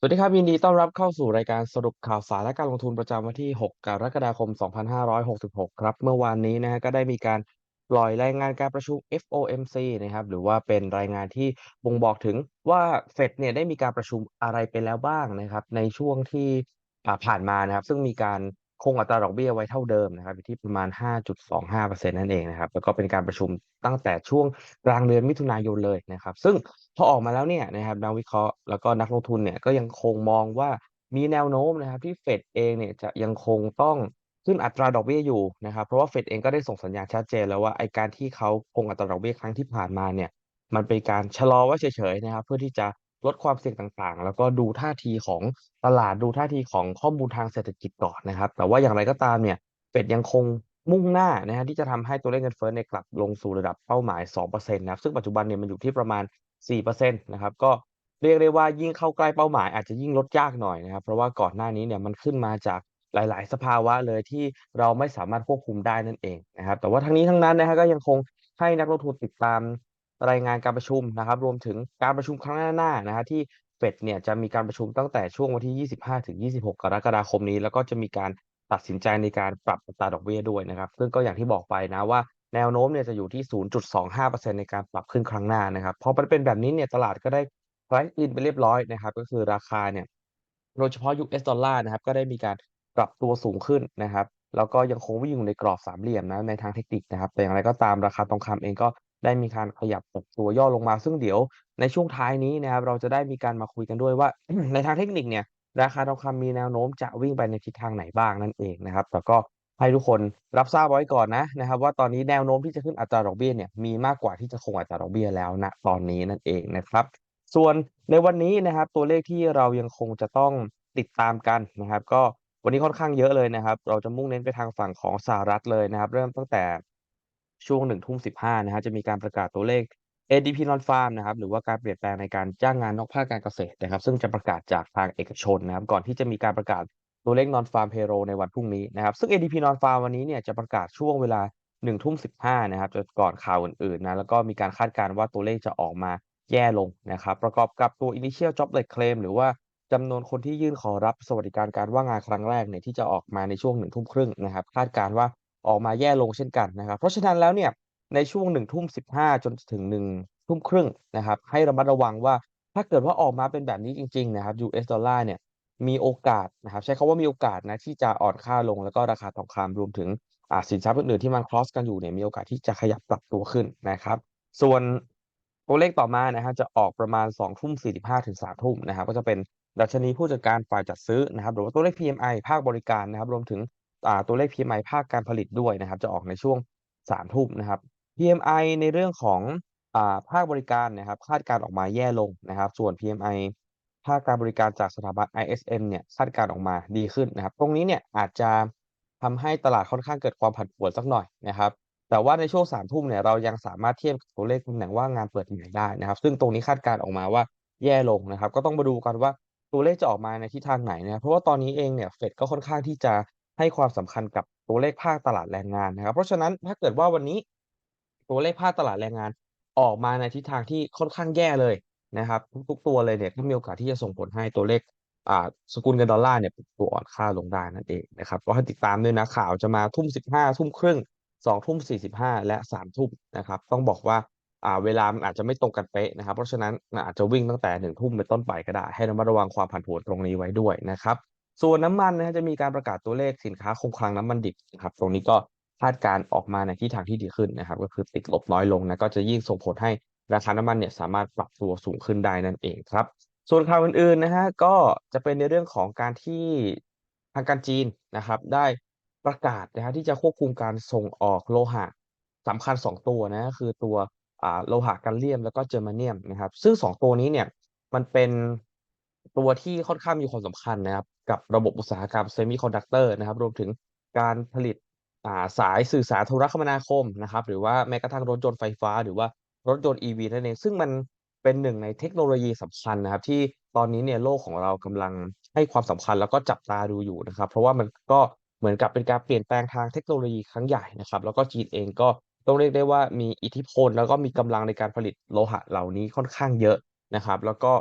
สวัสดีครับยินดีต้อนรับเข้าสู่รายการสรุปข่าวสารและการลงทุนประจำวันที่ 6 กรกฎาคม 2566 ครับ เมื่อวานนี้นะฮะก็ได้มีการปล่อยรายงานการประชุม FOMC นะครับหรือว่าเป็นรายงานที่บ่งบอกถึงว่าเฟดเนี่ยได้มีการประชุมอะไรไปแล้วบ้างนะครับ ในช่วงที่ผ่านมานะครับ ซึ่งมีการคงอัตราดอกเบี้ยไว้เท่าเดิมนะครับอยู่ที่ประมาณ 5.25%นั่นเองนะครับแล้วก็เป็นการประชุมตั้งแต่ช่วงกลางเดือนมิถุนายนเลยนะครับ ซึ่ง พอออกมาแล้วเนี่ยนะครับนักวิเคราะห์แล้วก็นักลงทุนเนี่ยก็ยังคงมองว่ามีแนวโน้มนะครับที่เฟดเองเนี่ยจะยังคงต้องขึ้นอัตราดอกเบี้ยอยู่นะครับเพราะว่าเฟดเองก็ได้ส่งสัญญาณชัดเจนแล้วว่าไอการที่เขาคงอัตราดอกเบี้ยครั้งที่ผ่านมาเนี่ยมันเป็นการชะลอไว้เฉยๆนะครับ เพื่อที่จะลดความเสี่ยงต่างๆ แล้วก็ดูท่าทีของตลาดดูท่าทีของข้อมูลทางเศรษฐกิจก่อนนะครับ แต่ว่าอย่างไรก็ตามเนี่ยเฟดยังคงมุ่งหน้านะฮะที่จะทำให้ตัวเลขเงินเฟ้อเนี่ยกลับลงสู่ระดับเป้าหมาย 2%นะครับซึ่งปัจจุบันเนี่ยมันอยู่ที่ประมาณ 4%นะครับก็เรียกได้ว่ายิ่งเข้าใกล้เป้าหมายอาจจะยิ่งลดยากหน่อยนะครับ เพราะว่าก่อนหน้านี้เนี่ยมันขึ้นมาจากหลาย ๆ สภาวะเลยที่เราไม่สามารถควบคุมได้นั่นเองนะครับ แต่ว่าทั้งนี้ทั้งนั้นนะฮะก็ยังคงให้นักลงทุนติดตามรายงานการประชุมนะครับ รวมถึงการประชุมครั้งหน้าๆนะฮะที่เฟดเนี่ยจะมีการประชุมตั้งแต่ช่วงวันที่ 25-26 กรกฎาคมนี้ แล้วก็จะมีการตัดสินใจในการปรับอัตราดอกเบี้ยด้วยนะครับ ซึ่งก็อย่างที่บอกไปนะว่า แนวโน้มเนี่ยจะอยู่ที่ 0.25%ในการปรับขึ้นครั้งหน้านะครับพอมันเป็นแบบนี้เนี่ยตลาดก็ได้ price in ไปเรียบร้อยนะครับ ก็คือราคาเนี่ยโดยเฉพาะ US ดอลลาร์นะครับ ก็ได้มีการปรับตัวสูงขึ้นนะครับ แล้วก็ยังคงวิ่งอยู่ในกรอบสามเหลี่ยมนะในทางเทคนิคนะครับ แต่อย่างไรก็ตามราคาทองคำเองก็ได้มีการขยับปรับตัวย่อลงมา ซึ่งเดี๋ยวในช่วงท้ายนี้นะครับ เราจะได้มีการมาคุยกันด้วยว่า ในทางเทคนิคเนี่ย ราคาทองคำมีแนวโน้มจะวิ่งไปในทิศทางไหนบ้างนั่นเองนะครับแต่ก็ ให้ทุกคนรับทราบไว้ก่อนนะนะครับว่าตอนนี้แนวโน้มที่จะขึ้นอัตราดอกเบี้ยเนี่ยมีมากกว่าที่จะคงอัตราดอกเบี้ยแล้วณตอนนี้นั่นเองนะครับ ส่วนในวันนี้นะครับตัวเลขที่เรายังคงจะต้องติดตามกันนะครับ ก็วันนี้ค่อนข้างเยอะเลยนะครับ เราจะมุ่งเน้นไปทางฝั่งของสหรัฐเลยนะครับ เริ่มตั้งแต่ช่วงหนึ่งทุ่มสิบห้านะฮะจะมีการประกาศตัวเลข ADP Non-Farm นะครับหรือว่าการเปลี่ยนแปลงในการจ้างงานนอกภาคการเกษตรนะครับ ซึ่งจะประกาศจากทางเอกชนนะครับ ก่อนที่จะมีการประกาศ ตัวเลข non-farm payroll ในวันพรุ่งนี้นะครับ ซึ่ง ADP non-farm วันนี้เนี่ยจะประกาศช่วงเวลา1ทุ่ม15นะครับจะก่อนข่าวอื่นๆนะแล้วก็มีการคาดการณ์ว่าตัวเลขจะออกมาแย่ลงนะครับ ประกอบกับตัว initial jobless claim หรือว่าจำนวนคนที่ยื่นขอรับสวัสดิการการว่างงานครั้งแรกเนี่ยที่จะออกมาในช่วง1ทุ่มครึ่งนะครับ คาดการณ์ว่าออกมาแย่ลงเช่นกันนะครับ เพราะฉะนั้นแล้วเนี่ยในช่วง1ทุ่ม15จนถึง1ทุ่มครึ่งนะครับให้ระมัดระวังว่าถ้าเกิดว่าออกมาเป็นแบบนี้จริงๆนะครับ US ดอลลาร์เนี่ย มีโอกาสนะครับ ใช้คำว่ามีโอกาสนะที่จะอ่อนค่าลงแล้วก็ราคาทองคำรวมถึงอ่าสินทรัพย์อื่นๆที่มัน cross กันอยู่เนี่ยมีโอกาสที่จะขยับปรับตัวขึ้นนะครับ ส่วนตัวเลขต่อมานะฮะจะออกประมาณ2ทุ่ม45ถึง3ทุ่มนะครับ ก็จะเป็นดัชนีผู้จัดการฝ่ายจัดซื้อนะครับ หรือว่าตัวเลข PMI ภาคบริการนะครับ รวมถึงอ่าตัวเลข PMI ภาคการผลิตด้วยนะครับ จะออกในช่วง3ทุ่มนะครับ PMI ในเรื่องของอ่าภาคบริการนะครับ คาดการออกมาแย่ลงนะครับ ส่วน PMI ภาคการบริการจากสถาบัน ISM เนี่ยคาดการณ์ออกมาดีขึ้นนะครับ ตรงนี้เนี่ยอาจจะทำให้ตลาดค่อนข้างเกิดความผันผวนสักหน่อยนะครับ แต่ว่าในช่วงสามทุ่มเนี่ยเรายังสามารถเทียบกับตัวเลขตำแหน่งว่างงานเปิดใหม่ได้นะครับ ซึ่งตรงนี้คาดการณ์ออกมาว่าแย่ลงนะครับ ก็ต้องมาดูกันว่าตัวเลขจะออกมาในทิศทางไหนนะครับ เพราะว่าตอนนี้เองเนี่ยเฟดก็ค่อนข้างที่จะให้ความสำคัญกับตัวเลขภาคตลาดแรงงานนะครับ เพราะฉะนั้นถ้าเกิดว่าวันนี้ตัวเลขภาคตลาดแรงงานออกมาในทิศทางที่ค่อนข้างแย่เลย นะครับ ทุกๆ ตัวเลยเนี่ยก็มีโอกาสที่จะส่งผลให้ตัวเลขอ่าสกุลเงินดอลลาร์เนี่ยปรับตัวอ่อนค่าลงได้นั่นเองนะครับก็ให้ติดตามด้วยนะข่าวจะมาทุ่มสิบห้าทุ่มครึ่งสองทุ่มสี่สิบห้าและสามทุ่มนะครับต้องบอกว่าอ่าเวลามันอาจจะไม่ตรงกันเป๊ะนะครับ เพราะฉะนั้นอาจจะวิ่งตั้งแต่หนึ่งทุ่มเป็นต้นไปก็ได้ ให้ระมัดระวังความผันผวนตรงนี้ไว้ด้วยนะครับ ส่วนน้ำมันนะฮะจะมีการประกาศตัวเลขสินค้าคงคลังน้ำมันดิบนะครับตรงนี้ก็คาดการณ์ออกมาในทิศทางที่ดีขึ้นนะครับ ก็คือติดลบน้อยลงนะก็จะยิ่งส่งผลให้ ราคาน้ำมันเนี่ยสามารถปรับตัวสูงขึ้นได้นั่นเองครับ ส่วนข่าวอื่นๆนะฮะก็จะเป็นในเรื่องของการที่ทางการจีนนะครับได้ประกาศนะฮะที่จะควบคุมการส่งออกโลหะสำคัญสองตัวนะคือตัวโลหะกัลเลียมแล้วก็เจอร์มาเนียมนะครับ ซึ่งสองตัวนี้เนี่ยมันเป็นตัวที่ค่อนข้างมีความสำคัญนะครับ กับระบบอุตสาหกรรมเซมิคอนดักเตอร์นะครับ รวมถึงการผลิตาสายสื่อสารโทรคมนาคมนะครับ หรือว่าแม้กระทั่งรถยนต์ไฟฟ้า หรือว่า รถยนต์ EV นั่นเอง ซึ่งมันเป็นหนึ่งในเทคโนโลยีสำคัญนะครับ ที่ตอนนี้เนี่ยโลกของเรากำลังให้ความสำคัญแล้วก็จับตาดูอยู่นะครับ เพราะว่ามันก็เหมือนกับเป็นการเปลี่ยนแปลงทางเทคโนโลยีครั้งใหญ่นะครับ แล้วก็จีนเองก็ต้องเรียกได้ว่ามีอิทธิพล แล้วก็มีกำลังในการผลิตโลหะเหล่านี้ค่อนข้างเยอะนะครับ แล้วก็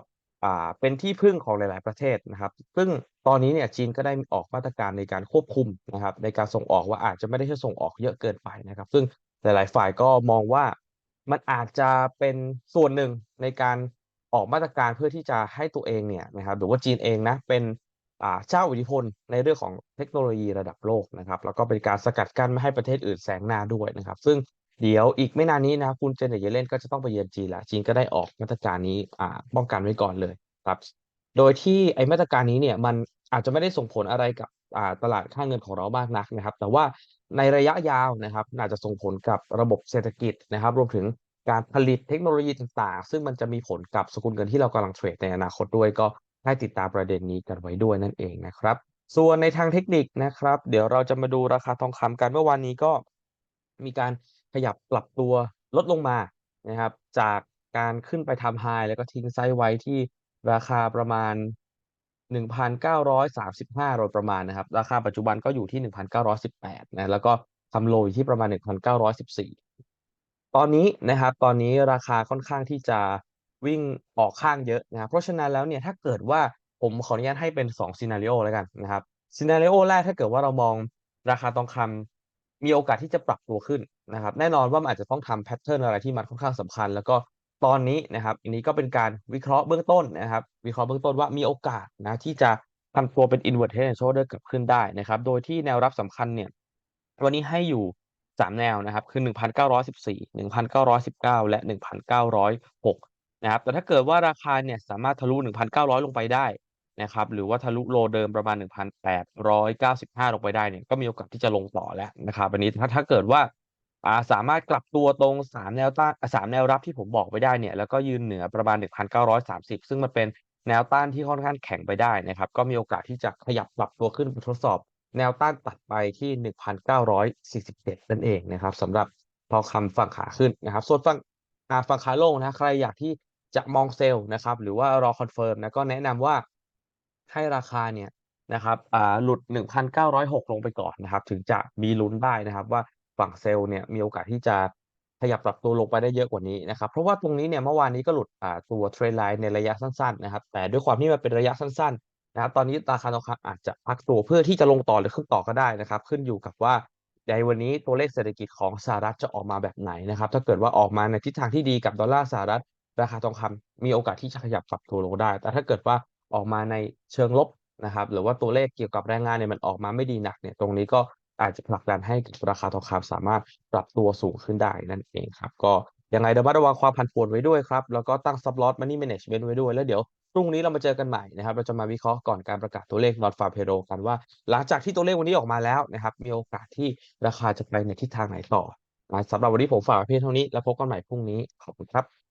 อ่าเป็นที่พึ่งของหลาย ๆ ประเทศนะครับ ซึ่งตอนนี้เนี่ยจีนก็ได้ออกมาตรการในการควบคุมนะครับ ในการส่งออกว่าอาจจะไม่ได้แค่ส่งออกเยอะเกินไปนะครับ ซึ่งหลาย ๆ ฝ่ายก็มองว่า มันอาจจะเป็นส่วนหนึ่งในการออกมาตรการเพื่อที่จะให้ตัวเองเนี่ยนะครับหรือว่าจีนเองนะเป็นเจ้าอิทธิพลในเรื่องของเทคโนโลยีระดับโลกนะครับแล้วก็เป็นการสกัดกั้นไม่ให้ประเทศอื่นแซงหน้าด้วยนะครับ ซึ่งเดี๋ยวอีกไม่นานนี้นะคุณเจเนตเยเลนก็จะต้องไปเยือนจีนล้วจีนก็ได้ออกมาตรการนี้ป้องกันไว้ก่อนเลยครับ โดยที่ไอ้มาตรการนี้เนี่ยมันอาจจะไม่ได้ส่งผลอะไรกับ ตลาดค่าเงินของเรามากนักนะครับ แต่ว่าในระยะยาวนะครับน่าจะส่งผลกับระบบเศรษฐกิจนะครับ รวมถึงการผลิตเทคโนโลยีต่างๆ ซึ่งมันจะมีผลกับสกุลเงินที่เรากำลังเทรดในอนาคตด้วยก็ให้ติดตามประเด็นนี้กันไว้ด้วยนั่นเองนะครับ ส่วนในทางเทคนิคนะครับ เดี๋ยวเราจะมาดูราคาทองคำกันเมื่อวานนี้ก็มีการขยับปรับตัวลดลงมานะครับ จากการขึ้นไปทำ High แล้วก็ทิ้งไซด์ไว้ที่ราคาประมาณ 1,935 โดยประมาณนะครับ ราคาปัจจุบันก็อยู่ที่ 1,918 นะ แล้วก็ทำโลอยู่ที่ประมาณ 1,914 ตอนนี้นะครับ ตอนนี้ราคาค่อนข้างที่จะวิ่งออกข้างเยอะนะเพราะฉะนั้นแล้วเนี่ยถ้าเกิดว่าผมขออนุญาตให้เป็น2 Scenario แล้วกันนะครับ Scenario แรกถ้าเกิดว่าเรามองราคาทองคำมีโอกาสที่จะปรับตัวขึ้นนะครับ แน่นอนว่ามันอาจจะต้องทำแพตเทิร์นอะไรที่มันค่อนข้างสำคัญ แล้วก็ ตอนนี้นะครับ อันนี้ก็เป็นการวิเคราะห์เบื้องต้นนะครับ วิเคราะห์เบื้องต้นว่ามีโอกาสนะที่จะทำตัวเป็น Inverted Head and Shoulder กับขึ้นได้นะครับ โดยที่แนวรับสำคัญเนี่ย วันนี้ให้อยู่ 3 แนวนะครับ คือ 1,914 1,919 และ 1,906 นะครับ แต่ถ้าเกิดว่าราคาเนี่ยสามารถทะลุ 1,900 ลงไปได้นะครับ หรือว่าทะลุโลเดิมประมาณ 1,895 ลงไปได้เนี่ย ก็มีโอกาสที่จะลงต่อแล้วนะครับอันนี้ถ้าถ้าเกิดว่า อ่าสามารถกลับตัวตรง 3 แนวต้านอ่า3แนวรับที่ผมบอกไปได้เนี่ยแล้วก็ยืนเหนือประมาณ 1,930 ซึ่งมันเป็นแนวต้านที่ค่อนข้างแข็งไปได้นะครับ ก็มีโอกาสที่จะขยับปรับตัวขึ้นทดสอบ แนวต้านตัดไปที่ 1,947 นั่นเองนะครับสำหรับทองคำฝั่งขาขึ้นนะครับ ส่วนฝั่งอาฝั่งขาลงนะใครอยากที่จะมองเซลล์นะครับ หรือว่ารอคอนเฟิร์มนะก็แนะนำว่าให้ราคาเนี่ยนะครับอ่าหลุด 1,906 ลงไปก่อนนะครับ ถึงจะมีลุ้นได้นะครับว่า ฝั่งเซลล์เนี่ยมีโอกาสที่จะขยับปรับตัวลงไปได้เยอะกว่านี้นะครับเพราะว่าตรงนี้เนี่ยเมื่อวานนี้ก็หลุดอ่าตัว Trend Line ในระยะสั้นๆนะครับแต่ด้วยความที่มันเป็นระยะสั้นๆนะครับตอนนี้ราคาทองคำอาจจะพักตัวเพื่อที่จะลงต่อหรือขึ้นต่อก็ได้นะครับ ขึ้นอยู่กับว่าในวันนี้ตัวเลขเศรษฐกิจของสหรัฐจะออกมาแบบไหนนะครับถ้าเกิดว่าออกมาในทิศทางที่ดีกับดอลลาร์สหรัฐ ราคาทองคำมีโอกาสที่จะขยับปรับตัวลงได้ แต่ถ้าเกิดว่าออกมาในเชิงลบนะครับหรือว่าตัวเลขเกี่ยวกับแรงงานเนี่ยมันออกมาไม่ดีหนักเนี่ยตรงนี้ก็ อาจจะผลักดันให้ราคาทองคำสามารถปรับตัวสูงขึ้นได้นั่นเองครับ ก็ยังไงระมัดระวังความผันผวนไว้ด้วยครับ แล้วก็ตั้ง Stop Loss Money Management ไว้ด้วยแล้วเดี๋ยวพรุ่งนี้เรามาเจอกันใหม่นะครับ เราจะมาวิเคราะห์ก่อนการประกาศตัวเลข Non Farm Payroll กันว่า หลังจากที่ตัวเลขวันนี้ออกมาแล้วนะครับ มีโอกาสที่ราคาจะไปในทิศทางไหนต่อนะสำหรับวันนี้ผมฝากเพียงเท่านี้แล้วพบกันใหม่พรุ่งนี้ขอบคุณครับ